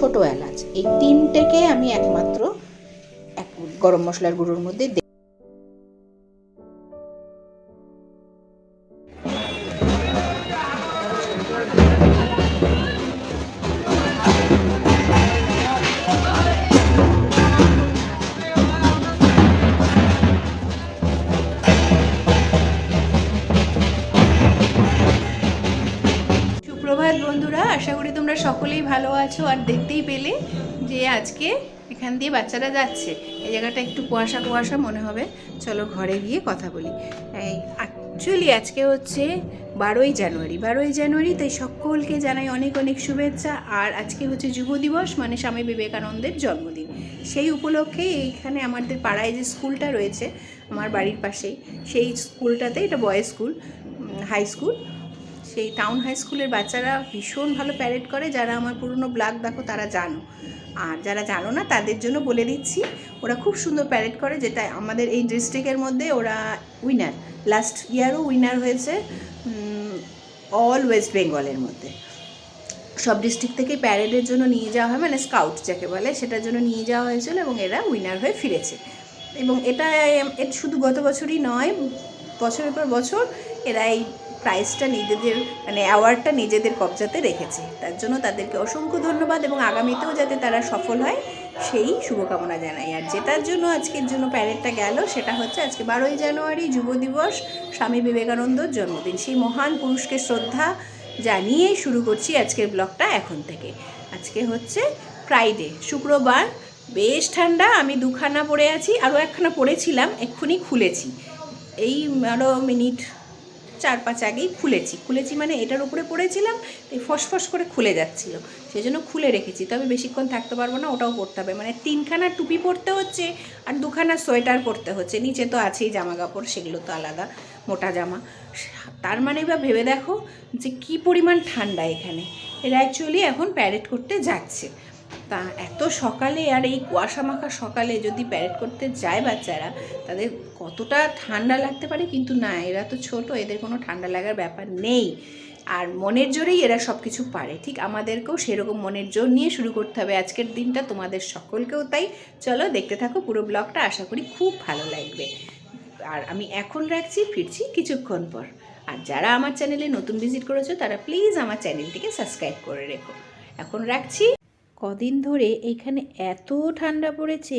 ছোট এলাচ। এই তিনটেকে আমি একমাত্র এক গরম মশলার গুঁড়োর মধ্যে সকলেই ভালো আছো আর দেখতেই পেলে যে আজকে এখান দিয়ে বাচ্চারা যাচ্ছে। এই জায়গাটা একটু কুয়াশা কুয়াশা মনে হবে। চলো ঘরে গিয়ে কথা বলি। এই অ্যাকচুয়ালি আজকে হচ্ছে বারোই জানুয়ারি। বারোই জানুয়ারি, তাই সকলকে জানাই অনেক অনেক শুভেচ্ছা। আর আজকে হচ্ছে যুব দিবস মানে স্বামী বিবেকানন্দের জন্মদিন। সেই উপলক্ষে এইখানে আমাদের পাড়ায় যে স্কুলটা রয়েছে, আমার বাড়ির পাশেই, সেই স্কুলটাতে, এটা বয়েজ স্কুল হাই স্কুল সেই টাউন হাই স্কুলের বাচ্চারা ভীষণ ভালো প্যারেড করে, যারা আমার পুরনো ব্লগ দেখো তারা জানো। আর যারা জানো না, তাদের জন্য বলে দিচ্ছি, ওরা খুব সুন্দর প্যারেড করে, যেটা আমাদের এই ডিস্ট্রিক্টের মধ্যে ওরা উইনার লাস্ট ইয়ারও উইনার হয়েছে অল ওয়েস্ট বেঙ্গলের মধ্যে। সব ডিস্ট্রিক্ট থেকে প্যারেডের জন্য নিয়ে যাওয়া হয় মানে স্কাউট যাকে বলে, সেটার জন্য নিয়ে যাওয়া হয়েছিল এবং এরা উইনার হয়ে ফিরেছে। এবং এটা শুধু গত বছরই নয়, বছরের পর বছর এরা এই প্রাইজটা নিজেদের মানে অ্যাওয়ার্ডটা নিজেদের কবজাতে রেখেছে। তার জন্য তাদেরকে অসংখ্য ধন্যবাদ এবং আগামীতেও যাতে তারা সফল হয়, সেই শুভকামনা জানাই। আর যেটার জন্য, আজকের জন্য প্যারেডটা গেল, সেটা হচ্ছে আজকে বারোই জানুয়ারি, যুব দিবস, স্বামী বিবেকানন্দর জন্মদিন। সেই মহান পুরুষকে শ্রদ্ধা জানিয়ে শুরু করছি আজকের ব্লগটা এখন থেকে। আজকে হচ্ছে ফ্রাইডে শুক্রবার। বেশ ঠান্ডা, আমি দুখানা পরে আছি, আরও একখানা পরেছিলাম এক্ষুনি খুলেছি। এই আরও মিনিট চার পাঁচ আগেই খুলেছি। খুলেছি মানে এটার উপরে পড়েছিলাম এই ফসফস করে খুলে যাচ্ছিল। সেই জন্য খুলে রেখেছি, তবে বেশিক্ষণ থাকতে পারব না, ওটাও পরতে হবে। মানে তিনখানা টুপি পরতে হচ্ছে আর দুখানা সোয়েটার পরতে হচ্ছে। নিচে তো আছেই জামা কাপড় সেগুলো তো আলাদা, মোটা জামা। তার মানে বা ভেবে দেখো যে কি পরিমাণ ঠান্ডা এখানে। এরা অ্যাকচুয়ালি এখন প্যারেড করতে যাচ্ছে। তা এত সকালে আর এই কুয়াশা মাখা সকালে যদি প্যারেড করতে যায় বাচ্চারা, তাদের কতটা ঠান্ডা লাগতে পারে কিন্তু না, এরা তো ছোট, এদের কোনো ঠান্ডা লাগার ব্যাপার নেই। আর মনের জোরেই এরা সব কিছু পারে, ঠিক আমাদেরকেও সেরকম মনের জোর নিয়ে শুরু করতে হবে আজকের দিনটা, তোমাদের সকলকেও তাই। চলো দেখতে থাকো পুরো ব্লগটা আশা করি খুব ভালো লাগবে। আর আমি এখন রাখছি, ফিরছি কিছুক্ষণ পর। আর যারা আমার চ্যানেলে নতুন ভিজিট করেছ, তারা প্লিজ আমার চ্যানেলটিকে সাবস্ক্রাইব করে রেখো। এখন রাখছি। কদিন ধরে এইখানে এত ঠান্ডা পড়েছে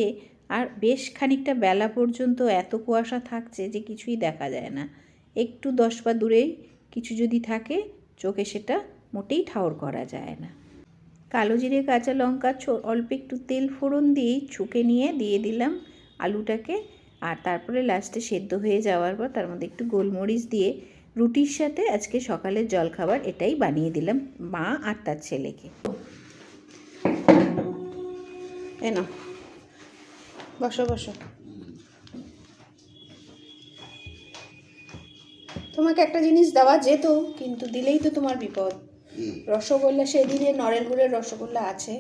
আর বেশ খানিকটা বেলা পর্যন্ত এত কুয়াশা থাকছে যে কিছুই দেখা যায় না। একটু দশ পা দূরেই কিছু যদি থাকে, চোখে সেটা মোটেই ঠাউর করা যায় না। কালো জিরে, কাঁচা লঙ্কা অল্প একটু তেল ফোড়ন দিয়ে ছুঁকে নিয়ে দিয়ে দিলাম আলুটাকে। আর তারপরে লাস্টে সেদ্ধ হয়ে যাওয়ার পর তার মধ্যে একটু গোলমরিচ দিয়ে রুটির সাথে আজকে সকালের জলখাবার এটাই বানিয়ে দিলাম মা আর তার ছেলেকে। এ বসো বসো। তোমাকে একটা জিনিস দেওয়া যেত, কিন্তু দিলেই তো তোমার বিপদ। রসগোল্লা সেদিনে নরের গুড়ের রসগোল্লা আছে,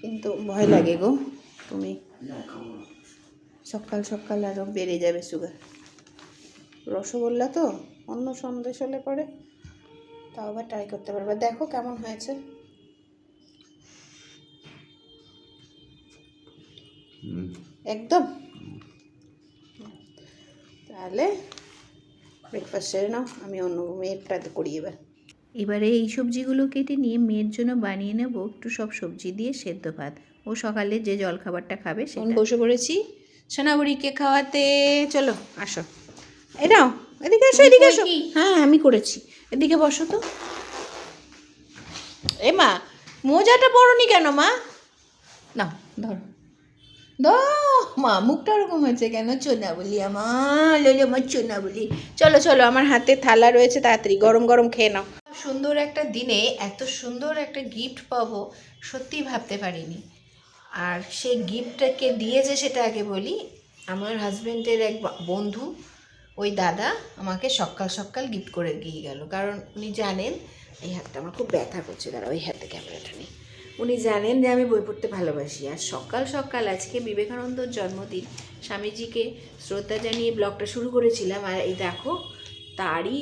কিন্তু ভয় লাগে গো, তুমি। সকাল সকাল আরও বেড়ে যাবে সুগার রসগোল্লা তো অন্য সন্দেশ হলে পরে, তাও আবার ট্রাই করতে পারবে। দেখো কেমন হয়েছে। একদম। তাহলে ব্রেকফাস্ট সেরে নাও আমি অন্য মেয়েরটাতে করি এবার। এবারে এই সবজিগুলো কেটে নিয়ে মেয়ের জন্য বানিয়ে নেব একটু সব সবজি দিয়ে সেদ্ধ ভাত। ও সকালে যে জলখাবারটা খাবে সেটা। বসে পড়েছি। সোনাবুড়িকে খাওয়াতে চলো আসো। এই নাও এদিকে আসো এদিকে আসো। হ্যাঁ আমি করেছি। এদিকে বসো তো। এ মা মোজাটা পরনি কেন মা? না ধরো। মা, মুখটা ওরকম হয়েছে কেন? চোনা বলি আমার লোলো আমার চোনা বলি। চলো চলো, আমার হাতে থালা রয়েছে, তাড়াতাড়ি গরম গরম খেয়ে নাও। সুন্দর একটা দিনে এত সুন্দর একটা গিফট পাবো সত্যি ভাবতে পারিনি। আর সেই গিফটটাকে দিয়েছে সেটা আগে বলি, আমার হাজব্যান্ডের এক বন্ধু, ওই দাদা আমাকে সকাল সকাল গিফট করে দিয়ে গেল। কারণ উনি জানেন, এই হাতটা আমার খুব ব্যথা করছে দাঁড়া ওই হাতে ক্যামেরাটা নেই। উনি জানেন যে আমি বই পড়তে ভালোবাসি। আর সকাল সকাল আজকে বিবেকানন্দর জন্মদিন, স্বামীজিকে শ্রদ্ধা জানিয়ে ব্লগটা শুরু করেছিলাম। আর এই দেখো, তারই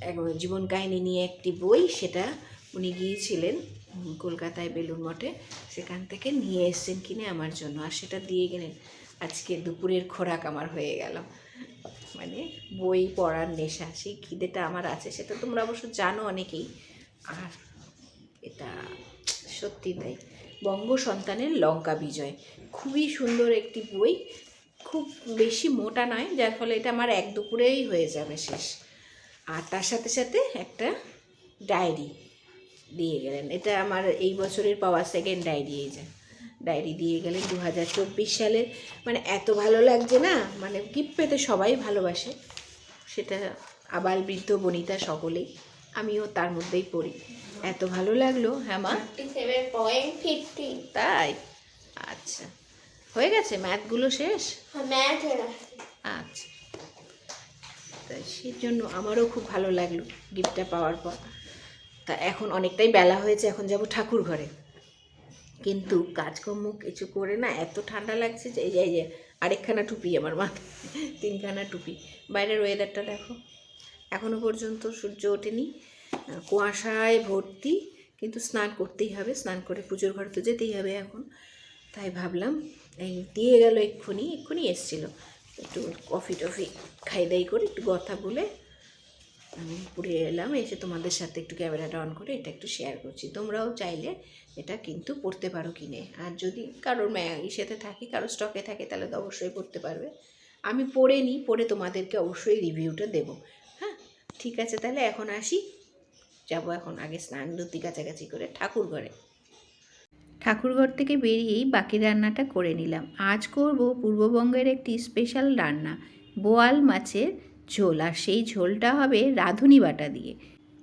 এক জীবন কাহিনী নিয়ে একটি বই, সেটা উনি গিয়েছিলেন কলকাতায় বেলুর মঠে, সেখান থেকে নিয়ে এসছেন কিনে আমার জন্য। আর সেটা দিয়ে গেলেন, আজকে দুপুরের খোরাক আমার হয়ে গেল। মানে বই পড়ার নেশা, সেই খিদেটা আমার আছে, সেটা তোমরা অবশ্য জানো অনেকেই। আর এটা সত্যি তাই। বঙ্গ সন্তানের লঙ্কা বিজয়। খুবই সুন্দর একটি বই। খুব বেশি মোটা নয়, যার ফলে এটা আমার এক দুপুরেই হয়ে যাবে শেষ। আর তার সাথে সাথে একটা ডায়েরি দিয়ে গেলেন। এটা আমার এই বছরের পাওয়া সেকেন্ড ডায়েরি, এই যে। ডায়েরি দিয়ে গেলেন দু হাজার চব্বিশ সালের। মানে এত ভালো লাগছে না? মানে গিফট পেতে সবাই ভালোবাসে। সেটা আবার বৃদ্ধ, বনিতা সকলেই। আমিও তার মধ্যেই পড়ি। এত ভালো লাগল হ্যাঁ মা? তাই? আচ্ছা। হয়ে গেছে? ম্যাথগুলো শেষ? ম্যাথ আচ্ছা। তাই সেই জন্য আমারও খুব ভালো লাগল গিফটটা পাওয়ার পর। তা এখন অনেকটাই বেলা হয়েছে এখন যাব ঠাকুর ঘরে। কিন্তু কাজকর্ম কিছু করে না এত ঠান্ডা লাগছে যে এই যে এই যে আরেকখানা টুপি আমার মাথায় তিনখানা টুপি। বাইরের ওয়েদারটা দেখো। এখনও পর্যন্ত সূর্য ওঠেনি। কুয়াশায় ভর্তি, কিন্তু স্নান করতেই হবে। স্নান করে পুজোর ঘরে তো যেতেই হবে এখন। তাই ভাবলাম, এই দিয়ে গেল এক্ষুনি এক্ষুনি এসছিল। একটু কফি টফি খাই দাই করে একটু কথা বলে আমি পুড়ে এলাম, এসে তোমাদের সাথে একটু ক্যামেরাটা অন করে এটা একটু শেয়ার করছি। তোমরাও চাইলে এটা কিন্তু পড়তে পারো কিনে। আর যদি কারোর ইসেতে থাকে, কারোর স্টকে থাকে, তাহলে তো অবশ্যই পড়তে পারবে। আমি পড়ে নিই পড়ে তোমাদেরকে অবশ্যই রিভিউটা দেবো। ঠিক আছে, তাহলে এখন আসি। যাব এখন আগে স্নান ধুতি কাছাকাছি করে ঠাকুর ঘরে ঠাকুরঘর থেকে বেরিয়েই বাকি রান্নাটা করে নিলাম। আজ করব পূর্ববঙ্গের একটি স্পেশাল রান্না, বোয়াল মাছের ঝোল, আর সেই ঝোলটা হবে রাঁধুনি বাটা দিয়ে।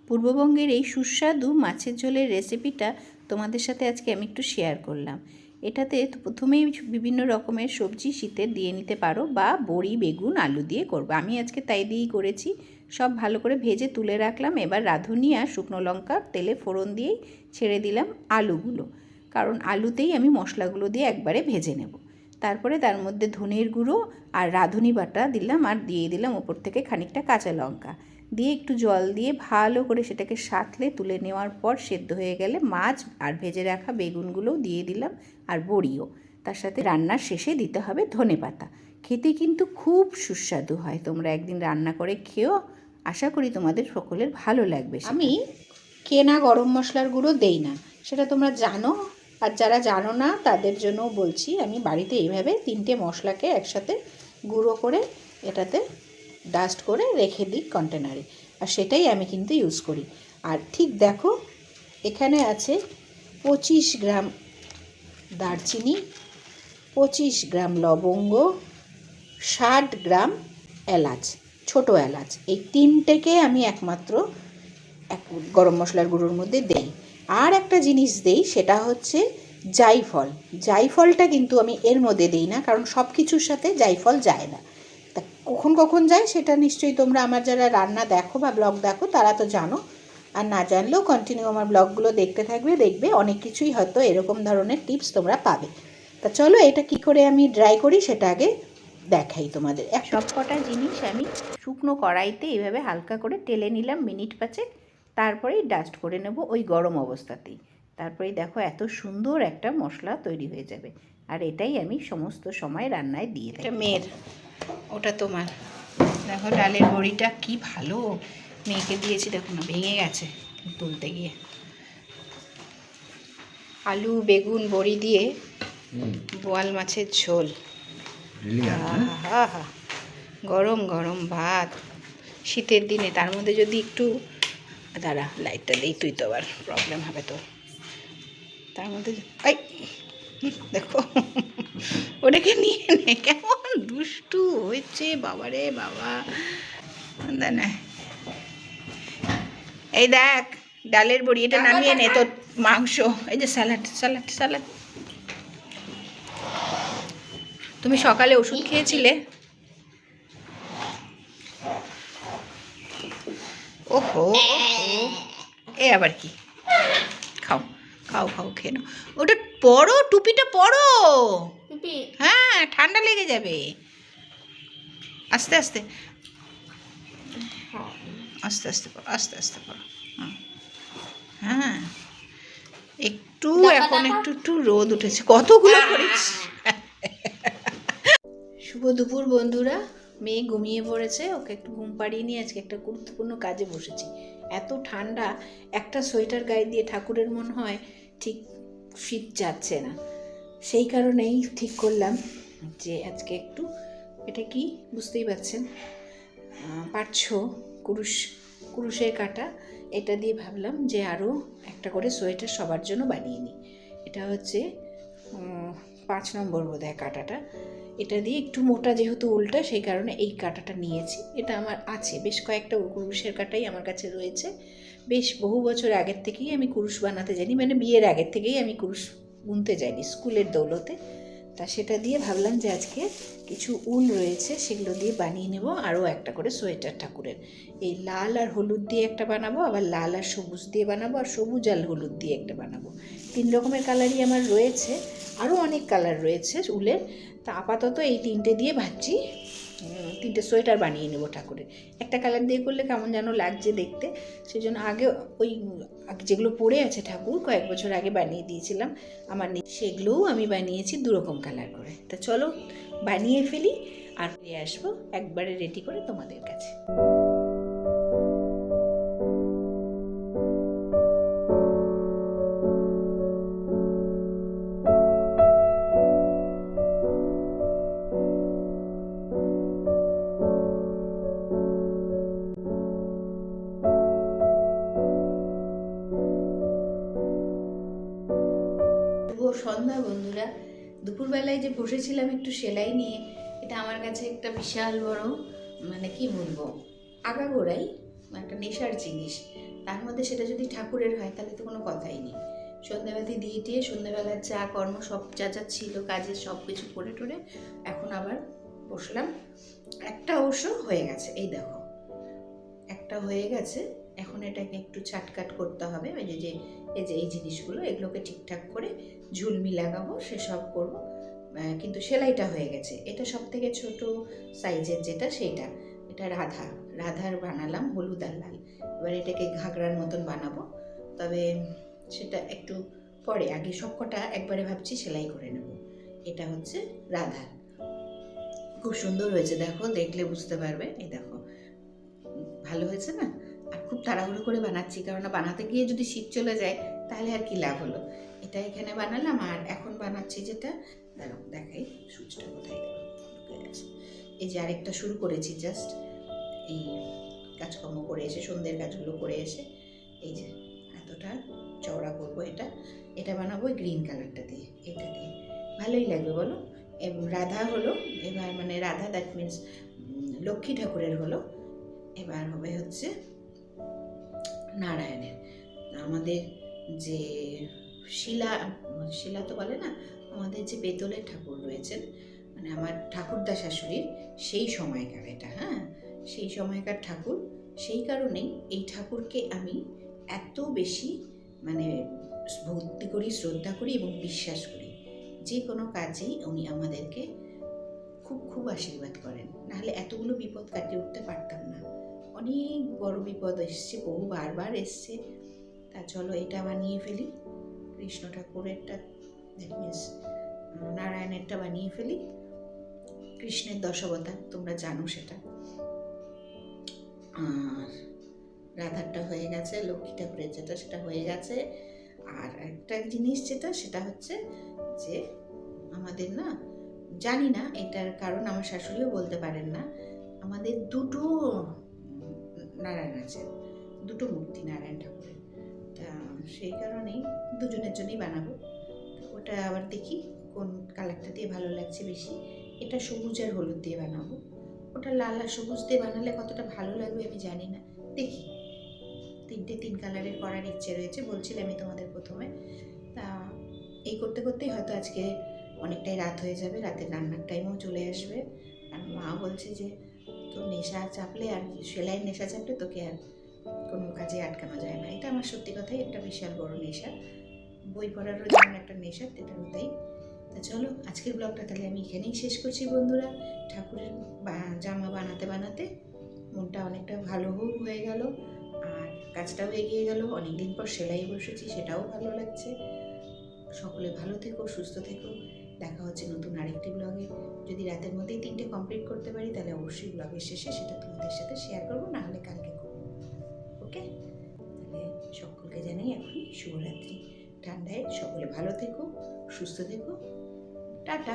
পূর্ববঙ্গের এই সুস্বাদু মাছের ঝোলের রেসিপিটা তোমাদের সাথে আজকে আমি একটু শেয়ার করলাম। এটাতে প্রথমেই বিভিন্ন রকমের সবজি শীতের দিয়ে নিতে পারো, বা বড়ি, বেগুন, আলু দিয়ে করব। আমি আজকে তাই দিয়েই করেছি। সব ভালো করে ভেজে তুলে রাখলাম। এবার রাঁধুনি আর শুকনো লঙ্কা তেলে ফোড়ন দিয়েই ছেড়ে দিলাম আলুগুলো। কারণ আলুতেই আমি মশলাগুলো দিয়ে একবারে ভেজে নেব। তারপরে তার মধ্যে ধনের গুঁড়ো আর রাঁধুনি বাটা দিলাম আর দিয়ে দিলাম ওপর থেকে খানিকটা কাঁচা লঙ্কা। দিয়ে একটু জল দিয়ে ভালো করে সেটাকে সাঁতলে তুলে নেওয়ার পর সেদ্ধ হয়ে গেলে মাছ আর ভেজে রাখা বেগুনগুলোও দিয়ে দিলাম আর বড়িও। তার সাথে রান্নার শেষে দিতে হবে ধনে পাতা খেতে কিন্তু খুব সুস্বাদু হয়। তোমরা একদিন রান্না করে খেয়েও আশা করি তোমাদের সকলের ভালো লাগবে আমি কেনা গরম মশলার গুঁড়ো দেই না, সেটা তোমরা জানো। আর যারা জানো না, তাদের জন্যও বলছি, আমি বাড়িতে এইভাবে তিনটে মশলাকে একসাথে গুঁড়ো করে এটাতে ডাস্ট করে রেখে দিই কন্টেনারে আর সেটাই আমি কিন্তু ইউজ করি। আর ঠিক দেখো, এখানে আছে পঁচিশ গ্রাম দারচিনি, পঁচিশ গ্রাম লবঙ্গ, ষাট গ্রাম এলাচ। ছোট এলাচ। এই তিনটেকে আমি একমাত্র এক গরম মশলার গুঁড়োর মধ্যে দেই। আর একটা জিনিস দেই, সেটা হচ্ছে জাইফল। জাইফলটা কিন্তু আমি এর মধ্যে দিই না, কারণ সব কিছুর সাথে জাইফল যায় না। তা কখন কখন যায় সেটা নিশ্চয়ই তোমরা আমার যারা রান্না দেখো বা ব্লগ দেখো, তারা তো জানো। আর না জানলেও কন্টিনিউ আমার ব্লগগুলো দেখতে থাকবে, দেখবে। অনেক কিছুই হয়তো এরকম ধরনের টিপস তোমরা পাবে। তা চলো এটা কি করে আমি ড্রাই করি সেটা আগে দেখাই তোমাদের। সব কটা জিনিস আমি শুকনো কড়াইতে এইভাবে হালকা করে টেলে নিলাম মিনিট পাঁচেক। তারপরেই ডাস্ট করে নেব ওই গরম অবস্থাতেই। তারপরে দেখো এত সুন্দর একটা মশলা তৈরি হয়ে যাবে। আর এটাই আমি সমস্ত সময় রান্নায় দিয়ে থাকি। মেয়ের ওটা তোমার। দেখো ডালের বড়িটা কি ভালো। মেয়েকে দিয়েছি দেখো না ভেঙে গেছে তুলতে গিয়ে। আলু বেগুন বড়ি দিয়ে বোয়াল মাছের ঝোল। গরম গরম ভাত। শীতের দিনে তার মধ্যে যদি একটু দাঁড়া লাইটটা দিই তুই তো আবার প্রবলেম হবে তো। তার মধ্যে এই দেখো। ওটাকে নিয়ে নে কেমন দুষ্টু হয়েছে বাবারে বাবা। না এই দেখ ডালের বড়ি এটা নামিয়ে নে তোর মাংস। এই যে স্যালাড স্যালাড স্যালাড তুমি সকালে ওষুধ খেয়েছিলে? ওহো। এ আবার কি? খাও খাও খাও খেয়ে নাও। ওটা পরো টুপিটা পরো। হ্যাঁ ঠান্ডা লেগে যাবে। আস্তে আস্তে। আস্তে আস্তে করো আস্তে আস্তে হুম। হ্যাঁ। একটু এখন একটু একটু রোদ উঠেছে। কতগুলো করেছি? শুভ দুপুর বন্ধুরা। মেয়ে ঘুমিয়ে পড়েছে, ওকে একটু ঘুম পাড়িয়ে নিয়ে আজকে একটা গুরুত্বপূর্ণ কাজে বসেছি। এত ঠান্ডা, একটা সোয়েটার গায়ে দিয়ে ঠাকুরের মন হয়, ঠিক শীত যাচ্ছে না। সেই কারণেই ঠিক করলাম যে আজকে একটু, এটা কি বুঝতেই পারছেন পারছ কুরুশ, কুরুশের কাটা, এটা দিয়ে ভাবলাম যে আরও একটা করে সোয়েটার সবার জন্য বানিয়ে নিই। এটা হচ্ছে পাঁচ নম্বর বোধ হয় কাটাটা। এটা দিয়ে একটু মোটা যেহেতু উল্টা, সেই কারণে এই কাটাটা নিয়েছি। এটা আমার আছে। বেশ কয়েকটা কুরুশের কাটাই আমার কাছে রয়েছে। বেশ বহু বছর আগের থেকেই আমি কুরুশ বানাতে জানি মানে বিয়ের আগের থেকেই আমি কুরুশ বুনতে যাইনি স্কুলের দৌলতে। তা সেটা দিয়ে ভাবলাম যে আজকে কিছু উল রয়েছে, সেগুলো দিয়ে বানিয়ে নেব। আরও একটা করে সোয়েটার ঠাকুরের। এই লাল আর হলুদ দিয়ে একটা বানাবো, আবার লাল আর সবুজ দিয়ে বানাবো, আর সবুজ আর হলুদ দিয়ে একটা বানাবো। তিন রকমের কালারই আমার রয়েছে। আরও অনেক কালার রয়েছে উলের তা আপাতত এই তিনটে দিয়ে উম, তিনটে সোয়েটার বানিয়ে নেব ঠাকুরের। একটা কালার দিয়ে করলে কেমন যেন লাগছে দেখতে। সেই জন্য আগে ওই যেগুলো পড়ে আছে ঠাকুর কয়েক বছর আগে বানিয়ে দিয়েছিলাম। আমার সেগুলোও আমি বানিয়েছি দুরকম কালার করে। তা চলো বানিয়ে ফেলি আর ফিরে আসব একবারে রেডি করে তোমাদের কাছে। দুপুরবেলায় যে বসেছিলাম একটু সেলাই নিয়ে, এটা আমার কাছে একটা বিশাল বড় মানে কি বলব, আগাগোড়াই একটা নেশার জিনিস। তার মধ্যে সেটা যদি ঠাকুরের হয়, তাহলে তো কোনো কথাই নেই। সন্ধ্যাবাতি দিয়ে টিয়ে, সন্ধ্যাবেলার চা, কর্ম, সব যা যা ছিল, কাজের সব কিছু করে টোরে এখন আবার বসলাম। একটা অবশ্য হয়ে গেছে, এই দেখো। একটা হয়ে গেছে, এখন এটাকে একটু ছাটকাট করতে হবে, ওই যে এই যে, এই জিনিসগুলো, এগুলোকে ঠিকঠাক করে ঝুলমি লাগাবো, সেসব করব। কিন্তু সেলাইটা হয়ে গেছে। এটা সব থেকে ছোট সাইজের যেটা, সেইটা। এটা রাধা। রাধার বানালাম হলুদ আর লাল। এবার এটাকে ঘাগরার মতন বানাবো। তবে সেটা একটু পরে, আগে সব কটা একবারে ভাবছি সেলাই করে নেব। এটা হচ্ছে রাধা। খুব সুন্দর হয়েছে, দেখো, দেখলে বুঝতে পারবে। এই দেখো, ভালো হয়েছে না? খুব তাড়াহুড়ো করে বানাচ্ছি। কারণ বানাতে গিয়ে যদি শীত চলে যায়, তাহলে আর কি লাভ হলো? এটা এখানে বানালাম আর এখন বানাচ্ছি যেটা। দাঁড়াও, দেখাই, সুচটা কোথায় গেছে। এই যে আরেকটা শুরু করেছি জাস্ট এই কাজকর্ম করে এসে, সন্ধ্যের কাজগুলো করে এসে, এই যে এতটা চওড়া করব এটা। এটা বানাবো গ্রিন কালারটা দিয়ে, এটা দিয়ে। ভালোই লাগবে বলো? এবং রাধা হলো, এবার মানে রাধা দ্যাট মিন্স লক্ষ্মী ঠাকুরের হলো। এবার হবে হচ্ছে নারায়ণের। আমাদের যে শিলা শিলা তো বলে না, আমাদের যে বেতলের ঠাকুর রয়েছেন মানে আমার ঠাকুরদা শাশুড়ির সেই সময়কার এটা হ্যাঁ? সেই সময়কার ঠাকুর, সেই কারণেই এই ঠাকুরকে আমি এত বেশি মানে ভক্তি করি, শ্রদ্ধা করি এবং বিশ্বাস করি। যে কোনো কাজেই উনি আমাদেরকে খুব খুব আশীর্বাদ করেন। নাহলে এতগুলো বিপদ কাটিয়ে উঠতে পারতাম না। অনেক বড় বিপদ এসছে, বহু বারবার এসছে। তা চলো এটা বানিয়ে ফেলি। কৃষ্ণ ঠাকুরেরটা নারায়ণেরটা বানিয়ে ফেলি। কৃষ্ণের দশবতার তোমরা জানো সেটা। আর রাধারটা হয়ে গেছে, লক্ষ্মী ঠাকুরের যেটা, সেটা হয়ে গেছে। আর একটা জিনিস যেটা, সেটা হচ্ছে যে আমাদের না, জানি না এটার কারণ, আমার শাশুড়িও বলতে পারেন না। আমাদের দুটো নারায়ণ আছে, দুটো মূর্তি নারায়ণ ঠাকুরের। তা সেই কারণেই দুজনের জন্যই বানাবো। ওটা আবার দেখি কোন কালারটা দিয়ে ভালো লাগছে বেশি। এটা সবুজ আর হলুদ দিয়ে বানাবো। ওটা লাল আর সবুজ দিয়ে বানালে কতটা ভালো লাগবে আমি জানি না। দেখি। তিনটে তিন কালারের করার ইচ্ছে রয়েছে, বলছিলাম আমি তোমাদের প্রথমে। তা এই করতে করতেই হয়তো আজকে অনেকটাই রাত হয়ে যাবে, রাতের রান্নার টাইমও চলে আসবে। আর মা বলছে যে তোর নেশা চাপলে আর সেলাইয়ের নেশা চাপলে তোকে আর কোনো কাজে আটকানো যায় না। এটা আমার সত্যি কথাই একটা বিশাল বড় নেশা। বই পড়ারও যেমন একটা নেশা এটারও তাই তা চলো, আজকের ব্লগটা তাহলে আমি এখানেই শেষ করছি বন্ধুরা। ঠাকুরের জামা বানাতে বানাতে মনটা অনেকটা ভালো হোক হয়ে গেল। আর কাজটাও এগিয়ে গেল। অনেকদিন পর সেলাই বসেছি, সেটাও ভালো লাগছে। সকলে ভালো থেকো, সুস্থ থেকো। দেখা হচ্ছে নতুন আরেকটি ব্লগে যদি রাতের মধ্যেই তিনটে কমপ্লিট করতে পারি, তাহলে অবশ্যই ব্লগের শেষে সেটা তোমাদের সাথে শেয়ার করব, না হলে কালকে করব ওকে? তাহলে সকলকে জানাই এখন শুভরাত্রি। ঠান্ডায় সকলে ভালো থেকো, সুস্থ থেকো। টাটা!